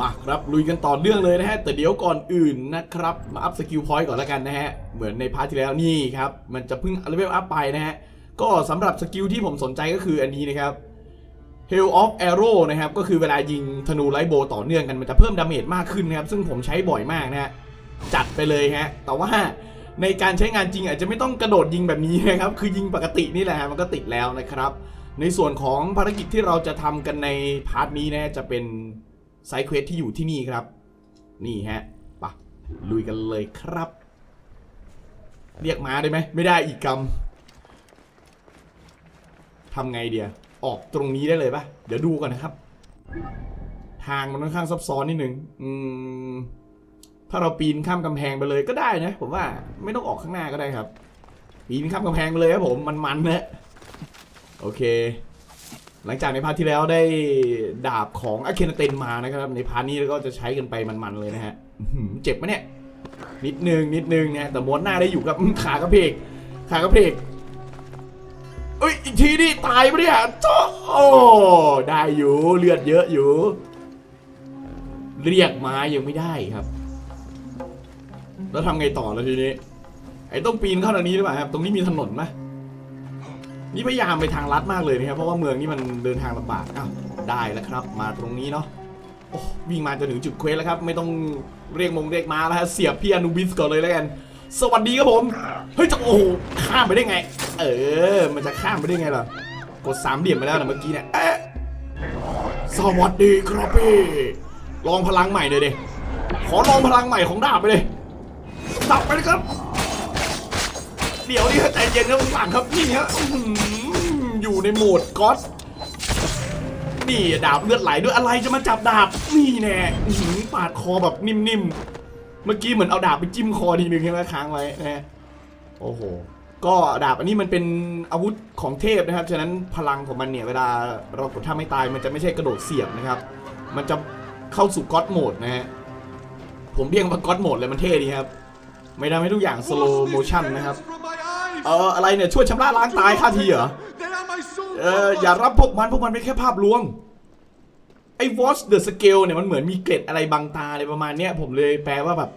มาครับลุยกันต่อเนื่องเลยนะฮะ แต่เดี๋ยวก่อนอื่นนะครับ มาอัพสกิลพอยต์ก่อนแล้วกันนะฮะ เหมือนในพาร์ทที่แล้วนี่ครับ มันจะเพิ่งเลเวลอัพไปนะฮะ ก็สำหรับสกิลที่ผมสนใจก็คืออันนี้นะครับ Hail of Arrow นะครับ ก็คือเวลายิงธนูไลโบต่อเนื่องกัน มันจะเพิ่มดาเมจมากขึ้นนะครับ ซึ่งผมใช้บ่อยมากนะฮะ จัดไปเลยฮะ แต่ว่าในการใช้งานจริงอาจจะไม่ต้องกระโดดยิงแบบนี้นะครับ คือยิงปกตินี่แหละฮะ มันก็ติดแล้วนะครับ ในส่วนของภารกิจที่เราจะทำกันในพาร์ทนี้นะจะเป็น ไซเควสที่อยู่ที่นี่ครับ นี่ฮะปะลุยกันเลยครับ เรียกม้าได้ไหม ไม่ได้อีกกรรมทำไงเดียออกตรงนี้ได้เลยปะเดี๋ยวดูก่อนนะครับ ทางมันค่อนข้างซับซ้อนนิดนึงอืมถ้าเราปีนข้ามกำแพงไปเลยก็ได้นะ ผมว่าไม่ต้องออกข้างหน้าก็ได้ครับ ปีนข้ามกำแพงไปเลยครับผมมันๆนะโอเค หลังจากในพาร์ทที่แล้วได้ดาบของอาเคนเตนมานะครับ ในพาร์ทนี้ก็จะใช้กันไปมันๆเลยนะฮะเจ็บไหมเนี่ย นิดนึงนิดนึงเนะแต่ม้วนหน้าได้อยู่ครับขากระเพกขากระเพกเอ้ยอีกทีนี่ตายปะเนี่ยจ้าโอ้ได้อยู่เลือดเยอะอยู่ เรียกมายังไม่ได้ครับ แล้วทำไงต่อแล้วทีนี้ ไอ้ต้องปีนเข้าทางนี้หรือเปล่าครับ ตรงนี้มีถนนไหม นี่พยายามไปทางลัดมากเลยนะครับ เพราะว่าเมืองนี้มันเดินทางลำบากอ้าวได้แล้วครับ มาตรงนี้เนาะโอ้วิ่งมาจนถึงจุดเควสแล้วครับ ไม่ต้องเรียกมงเรียกมาแล้วฮะเสียบพี่อนุบิสก่อนเลยแล้วกัน สวัสดีครับผม เฮ้ยจะโอ้โหข้ามไปได้ไง เออ มันจะข้ามไปได้ไงล่ะ กดสามเหลี่ยมไปแล้วนะเมื่อกี้เนี่ยเอ๊ะสวัสดีครับพี่ ลองพลังใหม่เลยเดขอลองพลังใหม่ของดาบไปเลยสับไปเลยครับ เดี๋ยวนี้ใจเย็นครับหลังครับนี่ฮะอื้อยู่ในโหมดก๊อตนี่ดาบเลือดไหลด้วยอะไรจะมาจับดาบนี่แน่ปาดคอแบบนิ่มๆ เมื่อกี้เหมือนเอาดาบไปจิ้มคอทีนึงใช่ไหมค้างไว้นะฮะโอ้โหก็ดาบอันนี้มันเป็นอาวุธของเทพนะครับ ฉะนั้นพลังของมันเนี่ยเวลาเรากดท่าไม่ตายมันจะไม่ใช่กระโดดเสียบนะครับ มันจะเข้าสู่ก๊อตโหมดนะฮะ ผมเรียกว่าก๊อตโหมดเลยมันเท่ดีครับ ไม่ทำให้ทุกอย่างสโลโมชั่นนะครับ เอออะไรเนี่ยช่วยชำระล้างตายค่าทีเหรอเอออย่ารับพวกมันพวกมันเป็นแค่ภาพลวงไอ้ watch the scale เนี่ยมันเหมือนมีเกล็ดอะไรบังตาอะไรประมาณเนี้ยผมเลยแปลว่าแบบ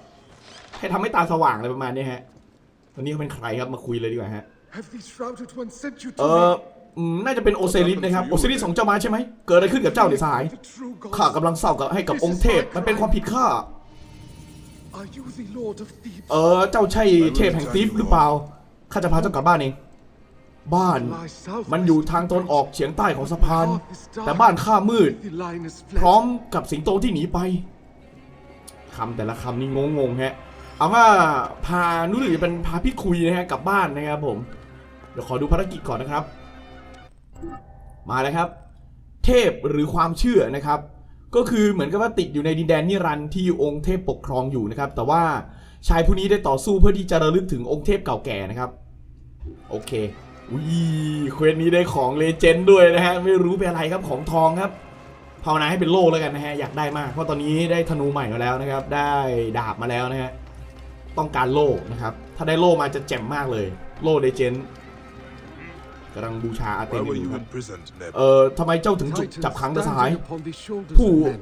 ให้ทำให้ตาสว่างอะไรประมาณเนี้ยฮะวันนี้เขาเป็นใครครับมาคุยเลยดีกว่าฮะ Have these shrouded ones sent you เอ to อ me? อืมน่าจะเป็นโอเซริสนะครับโอเซริสของเจ้ามาใช่ไหมเกิดอะไรขึ้นกับเจ้าเนี่ยสหาย The true gods. ข้ากำลังเศร้ากับให้กับองค์เทพมันเป็นความผิดข้า Are you the lord of Thebes? เออเจ้าใช่เทพแห่งทิฟหรือเปล่า ข้าจะพาเจ้ากลับบ้านเอง บ้าน Lie south. มันอยู่ทางตอนออกเฉียงใต้ของสะพาน แต่บ้านข้ามืด The line is พร้อ fled. มกับสิงโตที่หนีไปคำแต่ละคำนี่งงๆฮะ เอาว่าพานุหรือจะเป็นพาพี่คุยนะฮะกลับบ้านนะครับผม เดี๋ยวขอดูภารกิจก่อนนะครับ มาเลยครับ เทพหรือความเชื่อนะครับ ก็คือเหมือนกับว่าติดอยู่ในดินแดนนิรันดร์ที่องค์เทพปกครองอยู่นะครับ แต่ว่าชายผู้นี้ได้ต่อสู้เพื่อที่จะระลึกถึงองค์เทพเก่าแก่นะครับ โอเคอุ้ยเควสนี้ได้ของเลเจนด์ด้วยนะฮะ ไม่รู้เป็นอะไรครับของทองครับภาวนาให้เป็นโล่แล้วกันนะฮะ อยากได้มาก เพราะตอนนี้ได้ธนูใหม่มาแล้วนะครับ ได้ดาบมาแล้วนะฮะ ต้องการโล่นะครับ ถ้าได้โล่มาจะแจ่มมากเลย โล่เดเจนกำลังบูชาอาเต Why น were อยู่ you ครับ imprisoned, Neb? เอ่อทำไมเจ้าถึงจุก Titans จับขังแต่สหาย standing upon the shoulders ผู้ of men.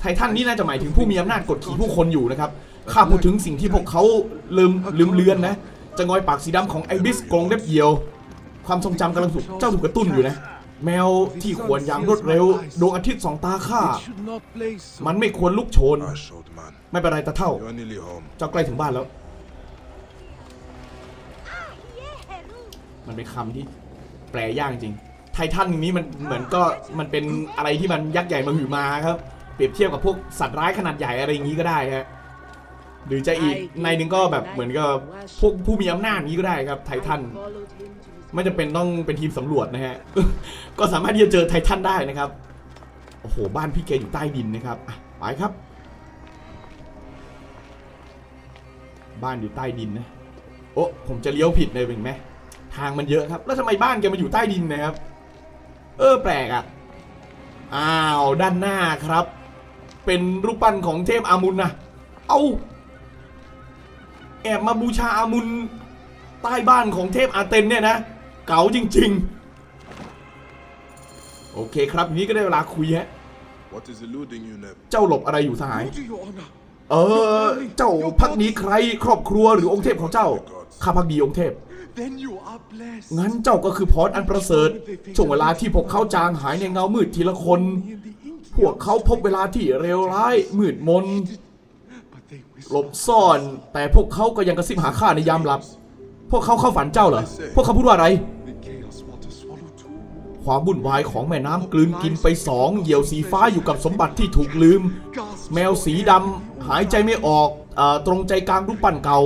ไททันนี่น่าจะหมายถึงผู้มีอำนาจกดขี่ผู้คนอยู่นะครับ ข้าพูดถึงสิ่งที่พวกเขาลืมลืมเลือนนะ จะงอยปากสีดำของไอบิสกรงเล็บเหี่ยว ความทรงจำกำลังถูกเจ้าถูกกระตุ้นอยู่นะ แมวที่ควรอย่างรวดเร็ว ดวงอาทิตย์สองตาข้า มันไม่ควรลุกโชน ไม่เป็นไรตาเท่า เจ้าใกล้ถึงบ้านแล้ว มันเป็นคำที่แปลยากจริง ไททันนี้มันเหมือนก็มันเป็นอะไรที่มันยักษ์ใหญ่มาหือมาครับ เปรียบเทียบกับพวกสัตว์ร้ายขนาดใหญ่อะไรอย่างนี้ก็ได้ฮะ หรือจะอีกในหนึ่งก็แบบเหมือนกับพวกผู้มีอำนาจนี้ก็ได้ครับไททันไม่จำเป็นต้องเป็นทีมสำรวจนะฮะก็สามารถที่จะเจอไททันได้นะครับโอ้โหบ้านพี่แกอยู่ใต้ดินนะครับอะไปครับ บ้านอยู่ใต้ดินนะโอ้ผมจะเลี้ยวผิดเลยเป็นไหมทางมันเยอะครับแล้วทำไมบ้านแกมาอยู่ใต้ดินนะครับ เออแปลกอะ่ะอ้าวด้านหน้าครับ เป็นรูปปั้นของเทพอามุนนะเอา แอบมาบูชาอามุนใต้บ้านของเทพอาเตนเนี่ยนะ เก๋าจริง ๆ โอเคครับทีนี้ก็ได้เวลาคุยฮะ What is eluding you, Neb? เจ้าหลบอะไรอยู่สหาย Who do you honor? เออ เจ้าพักดีใครครอบครัวหรือองค์เทพของเจ้า ข้าพักดีองค์เทพ Then you are blessed. งั้นเจ้าก็คือพรอันประเสริฐ ช่วงเวลาที่พวกเขาจางหายในเงามืดทีละคน In the ink, พวกเขาพบเวลาที่เลวร้ายมืดมน but they หล whisper. บซ่อน แต่พวกเขาก็ยังกระซิบหาข้าในยามหลับ พวกเขาเข้าฝันเจ้าเหรอ พวกเขาพูดว่าอะไร The chaos water swallow two. ความวุ่นวายของแม่น้ำกลืนกินไปสอง เหยี่ยวสีฟ้าอยู่กับสมบัติที่ถูกลืม Gasps แมวสีดำหายใจไม่ออกเออตรงใจกลางรูปปั้นเก่า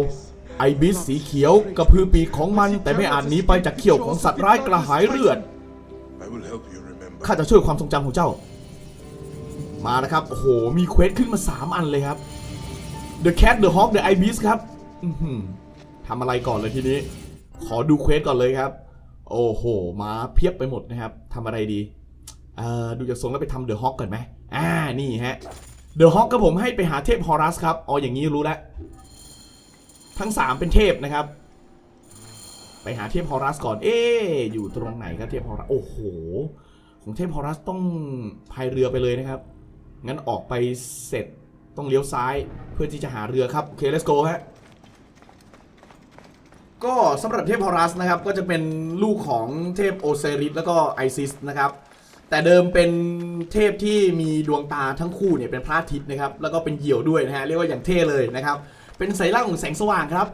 ไอบิสสีเขียวกระพือปีกของมัน แต่ไม่อาจหนีไปจากเขี้ยวของสัตว์ร้ายกระหายเลือด I will help you remember. ข้าจะช่วยความทรงจำของเจ้า มานะครับ โอ้โห มีเควสขึ้นมา 3 อันเลยครับ The Cat The Hawk The Ibis ครับทำอะไรก่อนเลยทีนี้ ขอดูเควสก่อนเลยครับ โอ้โห มาเพียบไปหมดนะครับทำอะไรดี เอ่อ ดูจากทรงแล้วไปทำ The Hawk ก่อนไหมอ่า นี่ฮะ The Hawk ก็ผมให้ไปหาเทพฮอรัสครับอ๋ออย่างนี้รู้แล้ว ทั้ง 3 เป็นเทพนะครับ ไปหาเทพฮอรัสก่อน เอ๊อยู่ตรงไหนครับเทพฮอรัส โอ้โห ของเทพฮอรัสต้องพายเรือไปเลยนะครับ งั้นออกไปเสร็จ ต้องเลี้ยวซ้ายเพื่อที่จะหาเรือครับโอเค let's go ฮะก็สำหรับเทพฮอรัสนะครับก็จะเป็นลูกของเทพโอเซริสแล้วก็ไอซิสนะครับแต่เดิมเป็นเทพที่มีดวงตาทั้งคู่เนี่ยเป็นพระอาทิตย์นะครับแล้วก็เป็นเหยี่ยวด้วยนะฮะเรียกว่าอย่างเท่เลยนะครับเป็นสัญลักษณ์ของแสงสว่างครับ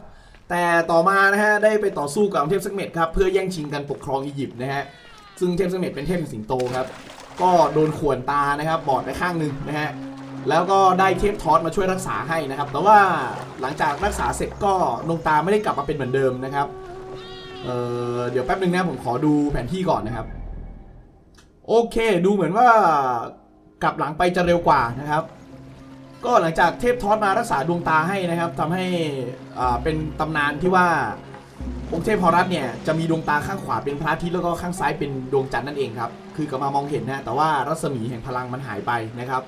แต่ต่อมานะฮะได้ไปต่อสู้กับเทพสักเมตครับเพื่อแย่งชิงกันปกครองอียิปต์นะฮะซึ่งเทพสักเมตเป็นเทพสิงโตครับก็โดนข่วนตานะครับบอดไปข้างหนึ่งนะฮะ แล้วก็ได้เทพทอสมาช่วยรักษาให้นะครับ แต่ว่าหลังจากรักษาเสร็จก็ดวงตาไม่ได้กลับมาเป็นเหมือนเดิมนะครับเเดี๋ยวแป๊บนึงนะผมขอดูแผนที่ก่อนนะครับ โอเค ดูเหมือนว่ากลับหลังไปจะเร็วกว่านะครับ ก็หลังจากเทพทอสมารักษาดวงตาให้นะครับทำให้เป็นตำนานที่ว่าองค์เทพฮอรัสเนี่ยจะมีดวงตาข้างขวาเป็นพระอาทิตย์แล้วก็ข้างซ้ายเป็นดวงจันทร์นั่นเองครับ คือกลับมามองเห็นนะแต่ว่ารัศมีแห่งพลังมันหายไปนะครับ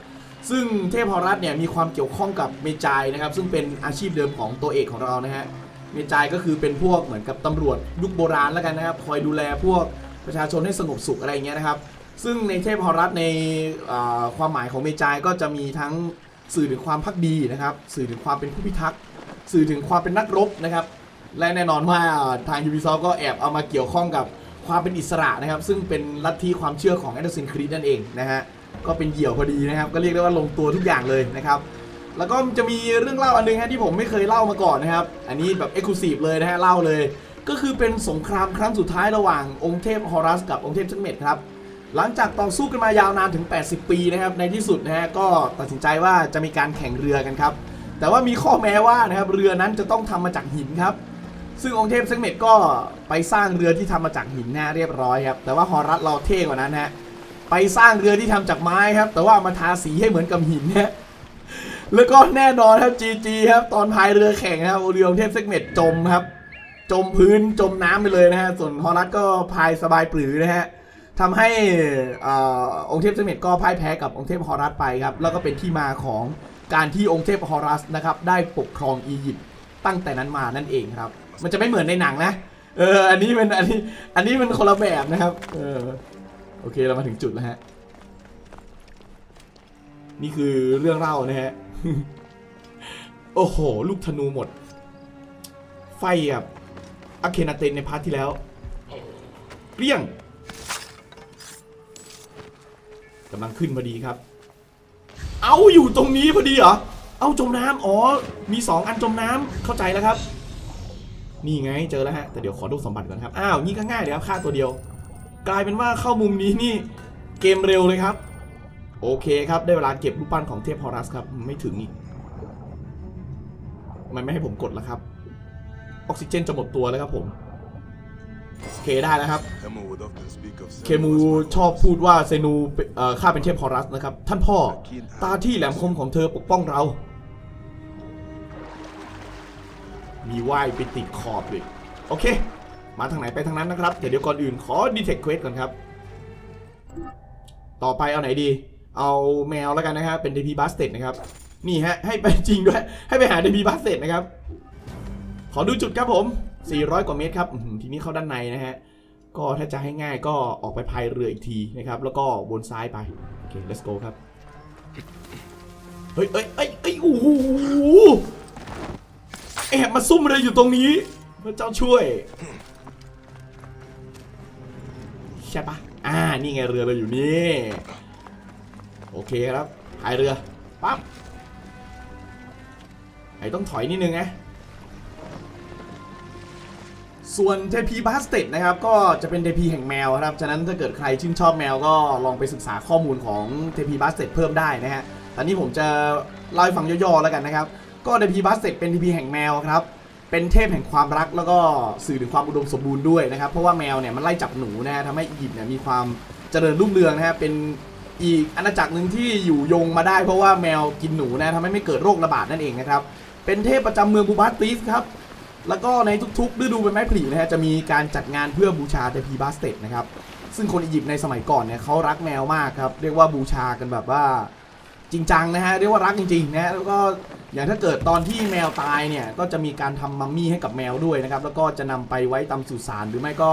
ซึ่งเทพฮอรัสเนี่ยมีความเกี่ยวข้องกับเมจายนะครับ ซึ่งเป็นอาชีพเดิมของตัวเอกของเรานะฮะเมจายก็คือเป็นพวกเหมือนกับตำรวจยุคโบราณแล้วกันนะครับ คอยดูแลพวกประชาชนให้สงบสุขอะไรอย่างเงี้ยนะครับ ซึ่งในเทพอรัสในอ่าความหมายของเมจายก็จะมีทั้งสื่อถึงความพักดีนะครับ สื่อถึงความเป็นผู้พิทักษ์สื่อถึงความเป็นนักรบนะครับและแน่นอนว่าทาง Ubisoft ก็แอบเอามาเกี่ยวข้องกับความเป็นอิสระนะครับ ซึ่งเป็นลัทธิความเชื่อของ Assassin's Creed นั่นเองนะฮะ ก็เป็นเหยี่ยวพอดีนะครับ ก็เรียกได้ว่าลงตัวทุกอย่างเลยนะครับ แล้วก็จะมีเรื่องเล่าอันหนึงฮะที่ผมไม่เคยเล่ามาก่อนนะครับ อันนี้แบบเอ็กซ์คลูซีฟเลยนะฮะเล่าเลย ก็คือเป็นสงครามครั้งสุดท้ายระหว่างองค์เทพฮอรัสกับองค์เทพชักเมดครับหลังจากต่อสู้กันมายาวนานถึง 80 ปีนะครับในที่สุดนะฮะก็ตัดสินใจว่าจะมีการแข่งเรือกันครับแต่ว่ามีข้อแม้ว่านะครับเรือนั้นจะต้องทำมาจากหินครับซึ่งองค์เทพซักเมดก็ไปสร้างเรือที่ทำมาจากหินนะเรียบร้อยครับแต่ว่าฮอรัสเราเท่กว่านั้นฮะ ไปสร้างเรือที่ทำจากไม้ครับ แต่ว่ามาทาสีให้เหมือนกับหินฮะแล้วก็แน่นอนครับ GG ครับตอนพายเรือแข่งนะครับเรือองค์เทพเซกเมตจมครับ จมพื้นจมน้ำไปเลยนะฮะส่วนฮอรัสก็พายสบายปรือนะฮะทำให้อองค์เทพเซกเมตก็พ่ายแพ้กับองค์เทพฮอรัสไปครับแล้วก็เป็นที่มาของการที่องค์เทพฮอรัสนะครับได้ปกครองอียิปต์ตั้งแต่นั้นมานั่นเองครับ มันจะไม่เหมือนในหนังนะเอออันนี้มันอันนี้อันนี้มันคนละแบบนะครับ เออ โอเคเรามาถึงจุดแล้วฮะ นี่คือเรื่องเล่านะฮะ โอ้โห ลูกธนูหมด ไฟกับอะเคนาเตนในพาร์ทที่แล้วเกลี้ยงกำลังขึ้นพอดีครับ เอาอยู่ตรงนี้พอดีเหรอ เอาจมน้ำอ๋อ มีสองอันจมน้ำเข้าใจแล้วครับ นี่ไงเจอแล้วฮะ แต่เดี๋ยวขอดูสมบัติก่อนครับ อ้าว นี่ก็ง่ายเลยครับฆ่าตัวเดียว กลายเป็นว่าเข้ามุมนี้นี่เกมเร็วเลยครับ โอเคครับ ได้เวลาเก็บรูปปั้นของเทพฮอรัสครับ ไม่ถึงอีก มันไม่ให้ผมกดแล้วครับ ออกซิเจนจะหมดตัวแล้วครับผม โอเคได้แล้วครับ เคมูชอบพูดว่าเซนูเอ่อข้าเป็นเทพฮอรัสนะครับ ท่านพ่อตาที่แหลมคมของเธอปกป้องเรา มีว่ายไปติดขอบเลยโอเค มาทางไหนไปทางนั้นนะครับแต่เดี๋ยวก่อนอื่นขอ detect quest ก่อนครับ ต่อไปเอาไหนดี เอาแมวแล้วกันนะครับเป็น DP Bastet นะครับ นี่ฮะให้ไปจริงด้วย ให้ไปหา DP Bastet นะครับ ขอดูจุดครับผม 400 กว่าเมตรครับทีนี้เข้าด้านในนะฮะก็ถ้าจะให้ง่ายก็ออกไปพายเรืออีกทีนะครับ แล้วก็วนซ้ายไป โอเค let's go ครับ เฮ้ยเอ้ยเอ้ยเอ้ยโอ้โหแอบมาซุ่มอะไรอยู่ตรงนี้พระเจ้าช่วย ใช่ปะอ่า นี่ไงเรือเราอยู่นี่ โอเคครับพายเรือ ปั๊บ ไอ้ต้องถอยนิดนึงไงส่วนเทพีบาสเตดนะครับก็จะเป็นเทพีแห่งแมวครับฉะนั้นถ้าเกิดใครชื่นชอบแมวก็ลองไปศึกษาข้อมูลของเทพีบาสเตดเพิ่มได้นะฮะตอนนี้ผมจะเล่าให้ฟังย่อๆแล้วกันนะครับ ก็เทพีบาสเตดเป็นเทพีแห่งแมวครับ เป็นเทพแห่งความรักแล้วก็สื่อถึงความอุดมสมบูรณ์ด้วยนะครับ เพราะว่าแมวเนี่ยมันไล่จับหนูนะฮะทำให้อียิปต์เนี่ยมีความเจริญรุ่งเรืองนะฮะเป็นอีกอาณาจักรหนึ่งที่อยู่ยงมาได้เพราะว่าแมวกินหนูนะทำให้ไม่เกิดโรคระบาดนั่นเองนะครับ เป็นเทพประจำเมืองบูบาสติสครับแล้วก็ในทุกๆฤดูใบไม้ผลินะฮะจะมีการจัดงานเพื่อบูชาเทพีบาสเตดนะครับซึ่งคนอียิปต์ในสมัยก่อนเนี่ยเขารักแมวมากครับเรียกว่าบูชากันแบบว่า จริงจังนะฮะเรียกว่ารักจริงๆนะแล้วก็อย่างถ้าเกิดตอนที่แมวตายเนี่ยก็จะมีการทำมัมมี่ให้กับแมวด้วยนะครับแล้วก็จะนำไปไว้ตามสุสานหรือไม่ก็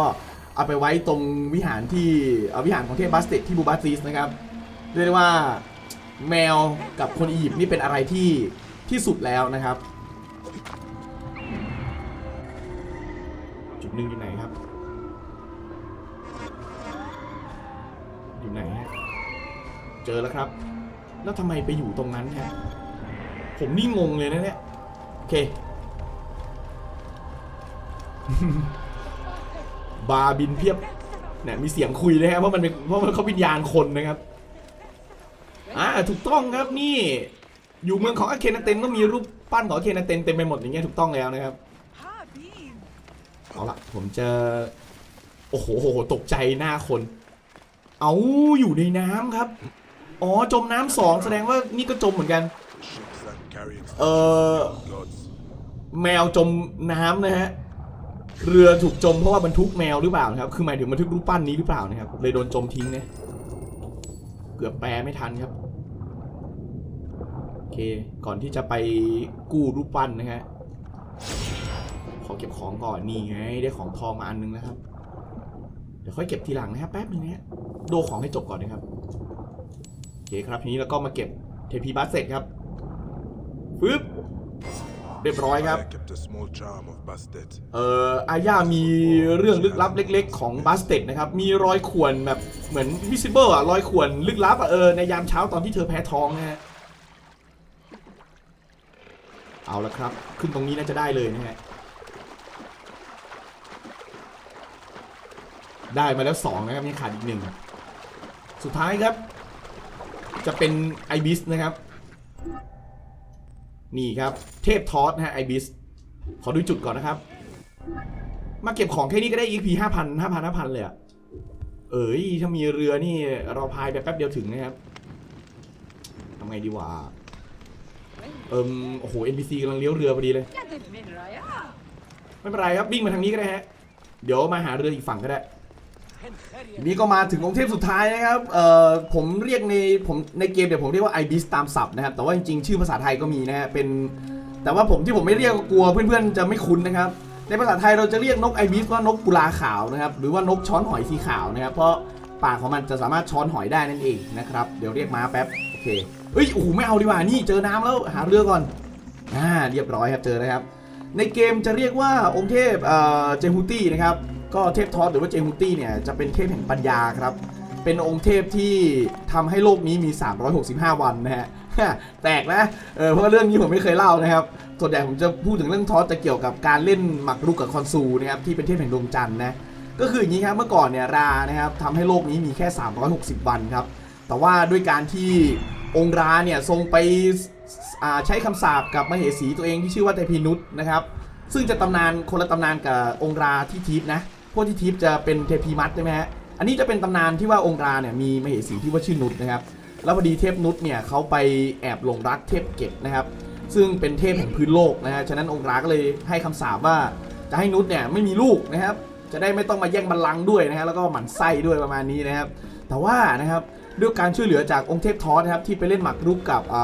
เอาไปไว้ตรงวิหารที่เอ่อวิหารของเทพบาสเตดที่บูบาสติสนะครับเรียกได้ว่าแมวกับคนอียิปต์นี่เป็นอะไรที่ที่สุดแล้วนะครับ จุดหนึ่งอยู่ไหนครับ อยู่ไหนฮะเจอแล้วครับ แล้วทำไมไปอยู่ตรงนั้นฮะผมนี่งงเลยนะเนี่ย โอเค บาร์บินเพียบเนี่ยมีเสียงคุยเลยฮะเพราะมันเป็นเพราะมันเขาวิญญาณคนนะครับอ่าถูกต้องครับนี่ อยู่เมืองของอาเคนาเตนก็มีรูปปั้นของอาเคนาเตนเต็มไปหมดอย่างเงี้ยถูกต้องแล้วนะครับเอาละผมจะ โอ้โหโหตกใจหน้าคน เอาอยู่ในน้ำครับ อ๋อ จมน้ำสองแสดงว่านี่ก็จมเหมือนกัน Ships that carrying Uh, gods. แมวจมน้ำนะฮะ เรือถูกจมเพราะว่าบรรทุกแมวหรือเปล่าครับ คือหมายถึงบรรทุกรูปปั้นนี้หรือเปล่านะครับ เลยโดนจมทิ้งนะเกือบแปลไม่ทันครับโอเค ก่อนที่จะไปกู้รูปปั้นนะฮะ ขอเก็บของก่อนนี่ไงได้ของทองมาอันนึงนะครับ เดี๋ยวค่อยเก็บทีหลังนะครับแป๊บนึงนะฮะโดของให้จบก่อนนะครับ เคครับทีนี้เราก็มาเก็บเทพีบัสเสร็จครับปึ๊บเรียบร้อยครับ I kept a small charm of Bastet. เอ่ออาญามีเรื่องลึกลับเล็ก ๆ ของบัสเตดนะครับ มีรอยข่วนแบบเหมือน visible อะรอยข่วนลึกลับอะเออในยามเช้าตอนที่เธอแพ้ท้องนะฮะ เอาละครับ ขึ้นตรงนี้น่าจะได้เลยนะฮะ ได้มาแล้ว2นะครับยังขาดอีกหนึ่ง สุดท้ายครับ จะเป็นไอบิสนะครับ นี่ครับเทพทอสนะฮะไอบิสขอดูจุดก่อนนะครับ มาเก็บของแค่นี้ก็ได้ EP ห้าพันห้าพันห้าพันเลยอะเอ้ยถ้ามีเรือนี่เราพายไปแป๊บเดียวถึงนะครับทำไงดีวะเอิมโอ้โห NPC กำลังเลี้ยวเรือพอดีเลย ไม่เป็นไรครับวิ่งมาทางนี้ก็ได้ฮะ เดี๋ยวมาหาเรืออีกฝั่งก็ได้ ทีนี้ก็มาถึงองค์เทพสุดท้ายนะครับ เอ่อ ผมเรียกในผมในเกมเดี๋ยวผมเรียกว่า IBIS ตามศัพท์นะครับ แต่ว่าจริงๆ ชื่อภาษาไทยก็มีนะฮะ เป็น แต่ว่าผมที่ผมไม่เรียกก็กลัวเพื่อนๆ จะไม่คุ้นนะครับ ในภาษาไทยเราจะเรียกนก IBIS ว่านกกุลาขาวนะครับ หรือว่านกช้อนหอยสีขาวนะครับ เพราะปากของมันจะสามารถช้อนหอยได้นั่นเองนะครับ เดี๋ยวเรียกม้าแป๊บ โอเคเฮ้ย โอ้โห ไม่เอาดีกว่า นี่เจอน้ำแล้วหาเรือก่อน อ่า เรียบร้อยครับ เจอแล้วครับ ในเกมจะเรียกว่าองค์เทพเอ่อ เจฮูตี้นะครับ ก็เทพทอสหรือว่าเจฮูตี้เนี่ยจะเป็นเทพแห่งปัญญาครับ เป็นองค์เทพที่ทำให้โลกนี้มี 365 วันนะฮะแตกนะเออเพราะเรื่องนี้ผมไม่เคยเล่านะครับ ส่วนใหญ่ผมจะพูดถึงเรื่องทอสจะเกี่ยวกับการเล่นหมากรุกกับคอนซูนะครับที่เป็นเทพแห่งดวงจันทร์นะก็คืออย่างนี้ครับเมื่อก่อนเนี่ยรานะครับทำให้โลกนี้มีแค่ 360 วันครับแต่ว่าด้วยการที่องค์ราเนี่ยทรงไปใช้คำสาปกับมเหสีตัวเองที่ชื่อว่าเตพีนุษนะครับซึ่งจะตำนานคนละตำนานกับองค์ราที่ทิพนะ พวกที่ทิพย์จะเป็นเทพีมัดใช่ไหมฮะ อันนี้จะเป็นตำนานที่ว่าองค์ราเนี่ยมีมเหสีที่ว่าชื่อนุษนะครับ แล้วพอดีเทพนุษเนี่ยเขาไปแอบหลงรักเทพเกตนะครับ ซึ่งเป็นเทพแห่งพื้นโลกนะฮะ ฉะนั้นองค์ราก็เลยให้คำสาปว่าจะให้นุษเนี่ยไม่มีลูกนะครับ จะได้ไม่ต้องมาแย่งบัลลังก์ด้วยนะฮะ แล้วก็หมั่นไส้ด้วยประมาณนี้นะครับ แต่ว่านะครับด้วยการช่วยเหลือจากองค์เทพทอสนะครับที่ไปเล่นหมากรุกกับอ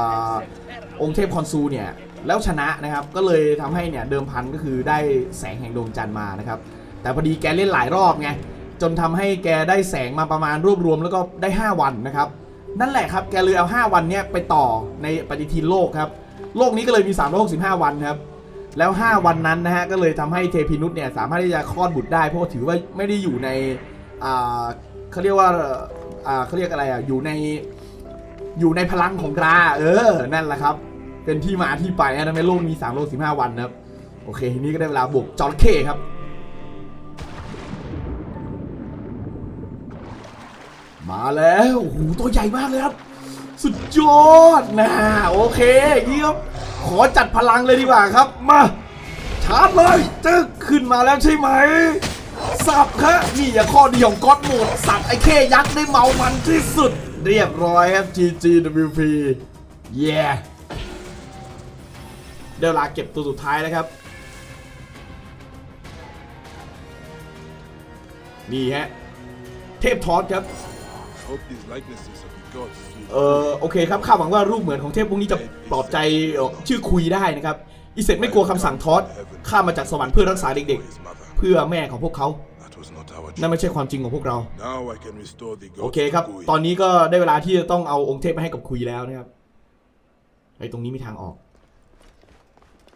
องค์เทพคอนซูเนี่ยแล้วชนะนะครับก็เลยทำให้เนี่ยเดิมพันก็คือได้แสงแห่งดวงจันทร์มานะครับ แต่พอดีแกเล่นหลายรอบไงจนทำให้แกได้แสงมาประมาณรวบรวมแล้วก็ได้ 5 วันนะครับ นั่นแหละครับแกเลยเอา 5 วันเนี้ยไปต่อในปฏิทินโลกครับ โลกนี้ก็เลยมี 365 วันครับ แล้ว 5 วันนั้นนะฮะก็เลยทำให้เทพีนุษเนี่ยสามารถที่จะคลอดบุตรได้เพราะว่าถือว่าไม่ได้อยู่ในอ่าเขาเรียกว่าอ่าเขาเรียกอะไรอะอยู่ในอยู่ในพลังของกราเออนั่นแหละครับ เป็นที่มาที่ไปนะทำไมโลกมี3โลก15 วันนะครับโอเคทีนี้ก็ได้เวลาบุกจอร์เคครับ มาแล้วโอ้โหตัวใหญ่มากเลยครับ สุดยอดนะโอเคอย่างนี้ครับขอจัดพลังเลยดีกว่าครับ มาชาร์จเลยจึ๊กขึ้นมาแล้วใช่ไหมสับครับนี่อย่าข้อดีของก๊อตโหมดสับไอ้เคยักษ์ได้เมามันที่สุด เรียบร้อยครับ GGWP เย้เดี๋ยวลาเก็บตัวสุดท้ายแล้วครับ นี่ฮะ เทพทอสครับ Hope these likenesses of the gods suit เออโอเคครับข้าหวังว่ารูปเหมือนของเทพพวกนี้จะปลอบใจเอ่อชื่อคุยได้นะครับอีเสร็จไม่กลัวคำสั่งทอสข้ามาจากสวรรค์เพื่อรักษาเด็ก his mother. ๆเพื่อแม่ของพวกเขา That was not our นั่น job. ไม่ใช่ความจริงของพวกเรา Now I can restore the โอ gods เคครับ to Kui. ตอนนี้ก็ได้เวลาที่จะต้องเอาองค์เทพมาให้กับคุยแล้วนะครับไอ้ตรงนี้มีทางออก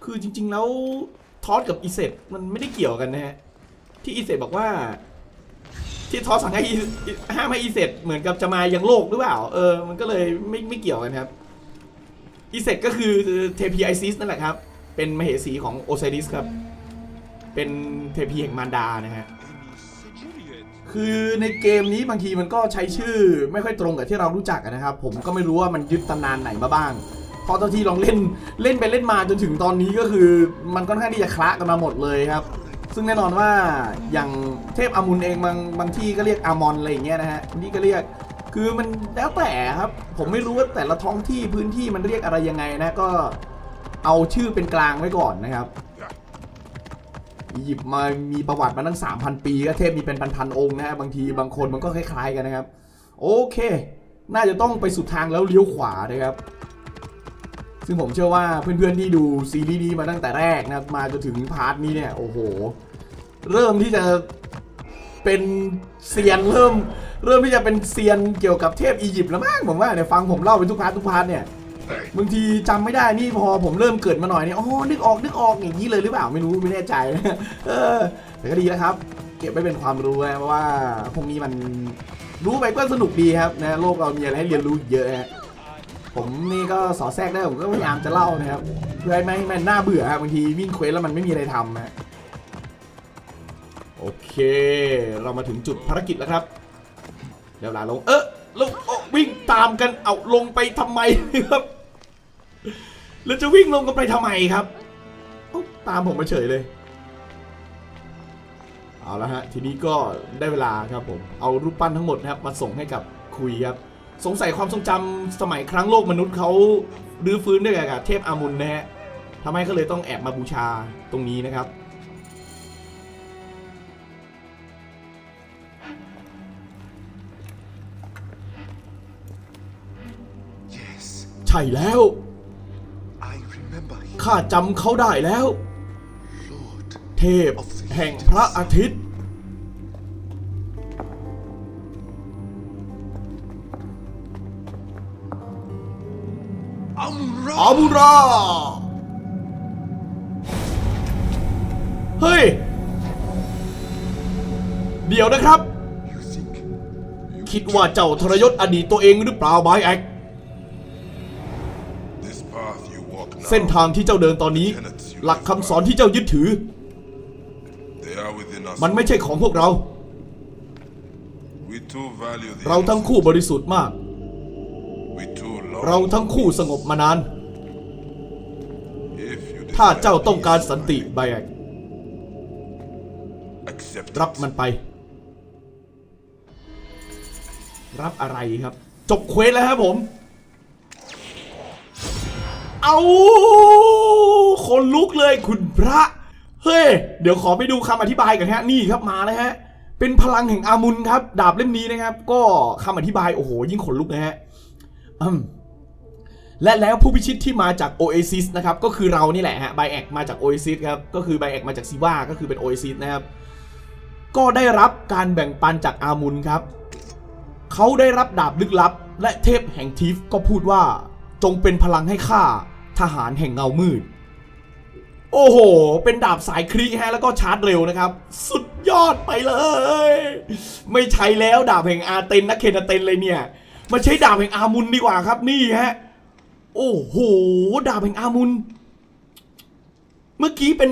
คือจริง ๆ แล้วทอสกับอีเซตมันไม่ได้เกี่ยวกันนะฮะ ที่อีเซตบอกว่า ที่ทอสสั่งให้ห้ามให้อีเซตเหมือนกับจะมายังโลกหรือเปล่า เออ มันก็เลยไม่ไม่เกี่ยวกันครับ อีเซตก็คือเทพีไอซิสนั่นแหละครับ เป็นมเหสีของโอไซดิสครับ เป็นเทพีแห่งมารดานะฮะ คือในเกมนี้บางทีมันก็ใช้ชื่อไม่ค่อยตรงกับที่เรารู้จักนะครับ ผมก็ไม่รู้ว่ามันยึดตำนานไหนมาบ้าง เพราะตอนที่ลองเล่นเล่นไปเล่นมาจนถึงตอนนี้ก็คือ มันค่อนข้างที่จะคละกันมาหมดเลยครับ ซึ่งแน่นอนว่าอย่างเทพอามุนเองบางบางที่ก็เรียกอามอนอะไรอย่างเงี้ยนะฮะบางที่ก็เรียกคือมันแล้วแต่ครับ ผมไม่รู้ว่าแต่ละท้องที่พื้นที่มันเรียกอะไรยังไงนะก็เอาชื่อเป็นกลางไว้ก่อนนะครับอียิปต์มามีประวัติมาตั้ง 3,000 ปีก็เทพมีเป็นพันๆองค์นะฮะบางทีบางคนมันก็คล้ายๆกันนะครับ โอเค น่าจะต้องไปสุดทางแล้วเลี้ยวขวานะครับ ซึ่งผมเชื่อว่าเพื่อนๆที่ดูซีรีส์นี้มาตั้งแต่แรกนะครับมาจนถึงพาร์ทนี้เนี่ย โอ้โห เริ่มที่จะเป็นเซียนเริ่ม เริ่มที่จะเป็นเซียนเกี่ยวกับเทพอียิปต์แล้วมั้งผมว่าเนี่ยฟังผมเล่าไปทุกพาร์ททุกพาร์ทเนี่ยบางทีจำไม่ได้นี่พอผมเริ่มเกิดมาหน่อยเนี่ยอ๋อนึกออกนึกออกอย่างนี้เลยหรือเปล่าไม่รู้ไม่แน่ใจเออแต่ก็ดีแล้วครับ เก็บไว้เป็นความรู้นะเพราะว่าพวกนี้มันรู้ไปก็สนุกดีครับนะโลกเรามีอะไรให้เรียนรู้อีกเยอะฮะ ผมนี่ก็สอดแทรกได้ผมก็พยายามจะเล่านะครับเพื่อให้ไม่ให้มันน่าเบื่อครับบางทีวิ่งเควสแล้วมันไม่มีอะไรทำฮะโอเค เรามาถึงจุดภารกิจแล้วครับเดี๋ยวลาลงเออลงวิ่งตามกันเอาลงไปทำไมครับแล้วจะวิ่งลงกันไปทำไมครับตามผมมาเฉยเลยเอาละฮะทีนี้ก็ได้เวลาครับผมเอารูปปั้นทั้งหมดนะครับมาส่งให้กับคุยครับ สงสัยความทรงจำสมัยครั้งโลกมนุษย์เขารื้อฟื้นด้วยกันกับเทพอามุนนะฮะทำให้เขาเลยต้องแอบมาบูชาตรงนี้นะครับ Yes, ใช่แล้ว I remember him, ข้าจำเขาได้แล้ว Lord. เทพแห่งพระอาทิตย์ อาบูราเฮ้ย เดี๋ยวนะครับ You think คิดว่าเจ้าทรยศอดีตตัวเองหรือเปล่าไบแอค This path you walk now, เส้นทางที่เจ้าเดินตอนนี้ หลักคำสอนที่เจ้ายึดถือ they are within us. มันไม่ใช่ของพวกเรา We too value the เราทั้งคู่บริสุทธิ์มาก We too love เราทั้งคู่สงบมานาน If you ถ้า desire เจ้าต้องการ peace, สันติไบแอค accept รับ it. มันไป รับอะไรครับ จบเควสแล้วครับผม เอาคนลุกเลยคุณพระ เฮ้ย เดี๋ยวขอไปดูคำอธิบายกันฮะ นี่ครับมาเลยฮะ เป็นพลังแห่งอามุนครับ ดาบเล่มนี้นะครับ ก็คำอธิบาย โอ้โห ยิ่งขนลุกนะฮะอืม และแล้วผู้พิชิตที่มาจาก Oasis นะครับก็คือเรานี่แหละฮะไบแอกมาจาก Oasis ครับก็คือไบแอกมาจากซิว่าก็คือเป็น Oasis นะครับก็ได้รับการแบ่งปันจากอามุนครับเขาได้รับดาบลึกลับ และเทพแห่งทิฟก็พูดว่าจงเป็นพลังให้ข้าทหารแห่งเงามืด โอ้โห เป็นดาบสายคลิฮะแล้วก็ชาร์จเร็วนะครับ สุดยอดไปเลย ไม่ใช่แล้วดาบแห่งอาเตนนะเคนาเตนเลยเนี่ย มาใช้ดาบแห่งอามุนดีกว่าครับนี่ฮะ โอ้โห ดาบแห่งอามุน เมื่อกี้เป็น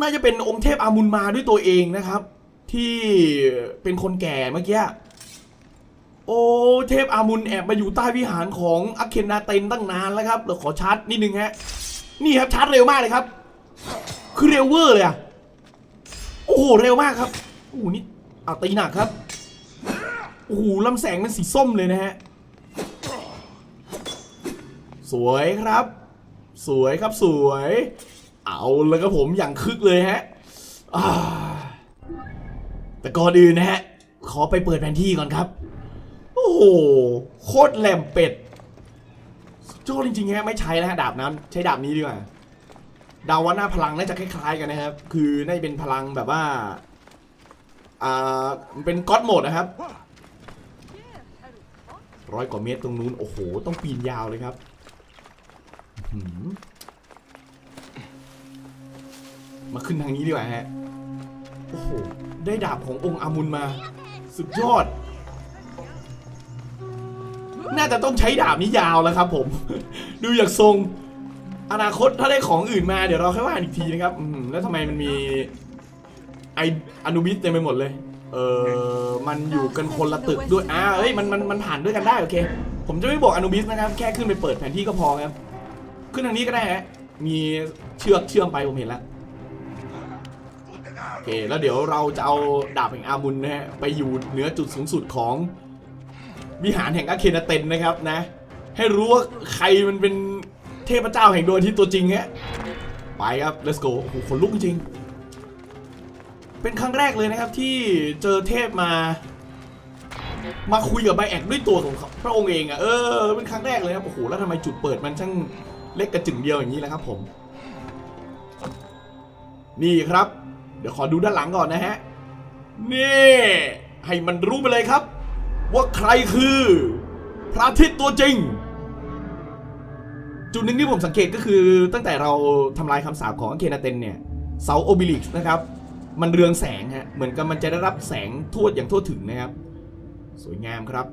น่าจะเป็นองค์เทพอามุนมาด้วยตัวเองนะครับ ที่เป็นคนแก่เมื่อกี้ โอ้เทพอามุนแอบมาอยู่ใต้วิหารของอาเคนนาเตนตั้งนานแล้วครับเราขอชาร์จนิดนึงฮะ นี่ครับชาร์จเร็วมากเลยครับ คือเร็วเวอร์เลยอะโอ้โหเร็วมากครับโอ้โหนี่เอาตีหนักครับโอ้โหลำแสงมันสีส้มเลยนะฮะ สวยครับ สวยครับสวย เอาแล้วครับผมอย่างคึกเลยฮะแต่ก่อนอื่นนะฮะ ขอไปเปิดแผนที่ก่อนครับ โอ้โห โคตรแหลมเป็ดสุดยอดจริงๆฮะไม่ใช้แล้วฮะดาบนั้นใช้ดาบนี้ดีกว่าดาวว่าหน้าพลังน่าจะคล้ายๆกันนะครับ คือน่าจะเป็นพลังแบบว่า อ่ามันเป็นก๊อตโหมดนะครับร้อยกว่าเมตรตรงนู้น โอ้โห ต้องปีนยาวเลยครับ หือมาขึ้นทางนี้ดีกว่าฮะ โอ้โห ได้ดาบขององค์อามุนมา สุดยอด น่าจะต้องใช้ดาบนี้ยาวแล้วครับผม ดูอย่างทรง อนาคตถ้าได้ของอื่นมาเดี๋ยวเราค่อยว่ากันอีกทีนะครับ อืม แล้วทำไมมันมี ไออนุบิสเต็มไปหมดเลย เออมันอยู่กันคนละตึกด้วย อ่าเอ้ย มัน มัน มันผ่านด้วยกันได้โอเค ผมจะไม่บอกอนุบิสนะครับ แค่ขึ้นไปเปิดแผนที่ก็พอครับ ขึ้นทางนี้ก็ได้ฮะมีเชือกเชื่อมไปผมเห็นแล้วโอเคแล้วเดี๋ยวเราจะเอาดาบแห่งอามุนนะฮะไปอยู่เหนือจุดสูงสุดของวิหารแห่งอาเคนาเตนนะครับนะ ให้รู้ว่าใครมันเป็นเทพเจ้าแห่งดวงอาทิตย์ตัวจริงฮะไปครับ let's go โอ้โหขนลุกจริง เป็นครั้งแรกเลยนะครับที่เจอเทพมา มาคุยกับไบแอกด้วยตัวของเขาพระองค์เองอะ่ะเออเป็นครั้งแรกเลยครับโอ้โหแล้วทำไมจุดเปิดมันช่างเล็กกระจึงเดียวอย่างนี้แหละครับผม นี่ครับ เดี๋ยวขอดูด้านหลังก่อนนะฮะนี่ให้มันรู้ไปเลยครับ ว่าใครคือ พระอาทิตย์ตัวจริง จุดหนึ่งที่ผมสังเกตก็คือตั้งแต่เราทำลายคำสาปของเคนาเตนเนี่ยเสาโอบิลิกส์นะครับ มันเรืองแสงฮะเหมือนกับมันจะได้รับแสงทั่วอย่างทั่วถึงนะครับ สวยงามครับ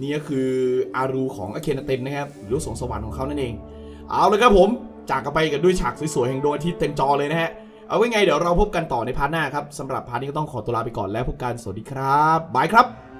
นี่ก็คืออารูของอเคนาเตนนะครับหรือสงสวรรค์ของเขานั่นเอง เอาเลยครับผมจากกันไปกันด้วยฉากสวยๆแห่งดวงอาทิตย์เต็มจอเลยนะฮะเอาไว้ไงเดี๋ยวเราพบกันต่อในพาร์ทหน้าครับสำหรับพาร์ทนี้ก็ต้องขอตัวลาไปก่อนแล้วพบกันสวัสดีครับบายครับ